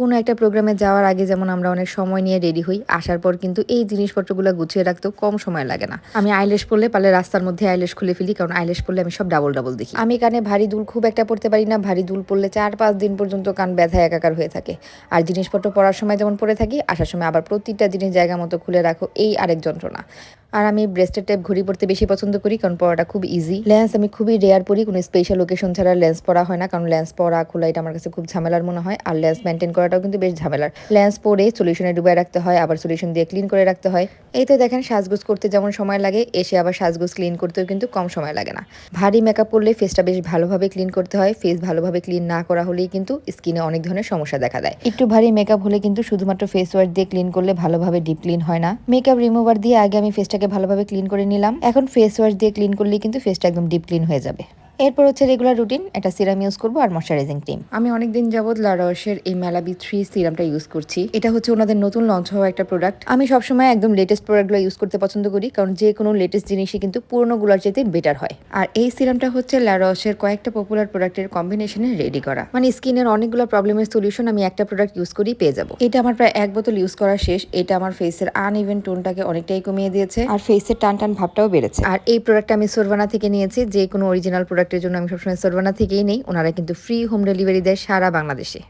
কোনো একটা প্রোগ্রামে যাওয়ার আগে যেমন আমরা অনেক সময় নিয়ে রেডি হই, আসার পর কিন্তু এই জিনিসপত্রগুলো গুছিয়ে রাখতেও কম সময় লাগে না। আমি আইলেশ পড়লে পারলে রাস্তার মধ্যে আইলেশ খুলে ফেলি, কারণ আইলেশ পরলে আমি সব ডাবল ডাবল দেখি। আমি কানে ভারী দুল খুব একটা পড়তে পারি না, ভারী দুল পড়লে চার পাঁচ দিন পর্যন্ত কান ব্যথা একাকার হয়ে থাকে। আর জিনিসপত্র পড়ার সময় যেমন পড়ে থাকি, আসার সময় আবার প্রতিটা জিনিস জায়গা মতো খুলে রাখো, এই আরেক যন্ত্রণা। আর আমি ব্রেস্টের টাইপ ঘড়ি পরতে বেশি পছন্দ করি, কারণ পরাটা খুব ইজি লেন্স আমি খুবই রেয়ার পরি, কোনো স্পেশাল লোকেশন ছাড়া লেন্স পরা হয় না, কারণ লেন্স পরা, খোলা এটা আমার কাছে খুব ঝামেলার মনে হয়। আর লেন্স মেনটেন করাটাও কিন্তু বেশ ঝামেলার। লেন্স পরে সলিউশনে ডুবাই রাখতে হয়, আবার সলিউশন দিয়ে ক্লিন করে রাখতে হয়। এই তো দেখেন, সাজগোজ করতে যেমন সময় লাগে, এসে আবার সাজগোজ ক্লিন করতেও কিন্তু কম সময় লাগে না। ভারী মেকআপ করলে ফেসটা বেশ ভালোভাবে ক্লিন করতে হয় ফেস ভালোভাবে ক্লিন না করা হলেই কিন্তু স্কিনে অনেক ধরনের সমস্যা দেখা দেয়। একটু ভারী মেকআপ হলে কিন্তু শুধুমাত্র ফেস ওয়াশ দিয়ে ক্লিন করলে ভালোভাবে ডিপ ক্লিন হয় না। মেকআপ রিমুভার দিয়ে আগে আমি ফেসটাকে ভালোভাবে ক্লিন করে নিলাম। এখন ফেস ওয়াশ দিয়ে ক্লিন করলেই কিন্তু ফেসটা একদম ডিপ ক্লিন হয়ে যাবে। এরপর হচ্ছে রেগুলার রুটিন এটা সিরাম ইউজ করব আর ময়শ্চারাইজিং ক্রিম আমি অনেকদিন যাবত লারসের এই মেলাবি থ্রি সিরামটা ইউজ করছি। এটা হচ্ছে ওনাদের নতুন লঞ্চ হওয়া একটা প্রোডাক্ট আমি সবসময় একদম লেটেস্ট প্রোডাক্টগুলো ইউজ করতে পছন্দ করি, কারণ যে কোনো লেটেস্ট জিনিসই কিন্তু পুরোনোগুলোর চাইতে বেটার হয়। আর এই সিরামটা হচ্ছে লারসের কয়েকটা পপুলার প্রোডাক্টের কম্বিনেশনে রেডি করা। মানে স্কিনের অনেকগুলো প্রবলেমের সলিউশন আমি একটা প্রোডাক্ট ইউজ করেই পেয়ে যাব। এটা আমার প্রায় এক বোতল ইউজ করা শেষ। এটা আমার ফেসের আন ইভেন টোনটাকে অনেকটাই কমিয়ে দিয়েছে। আর ফেসের টান টান ভাবটাও বেড়েছে। আর এই প্রোডাক্টটা আমি সোরভানা থেকে নিয়েছি, যে কোনো অরিজিনাল প্রোডাক্টের জন্য আমি সবসময় সরবানা থেকেই নেই। ওনারা কিন্তু ফ্রি হোম ডেলিভারি দেয় সারা বাংলাদেশে।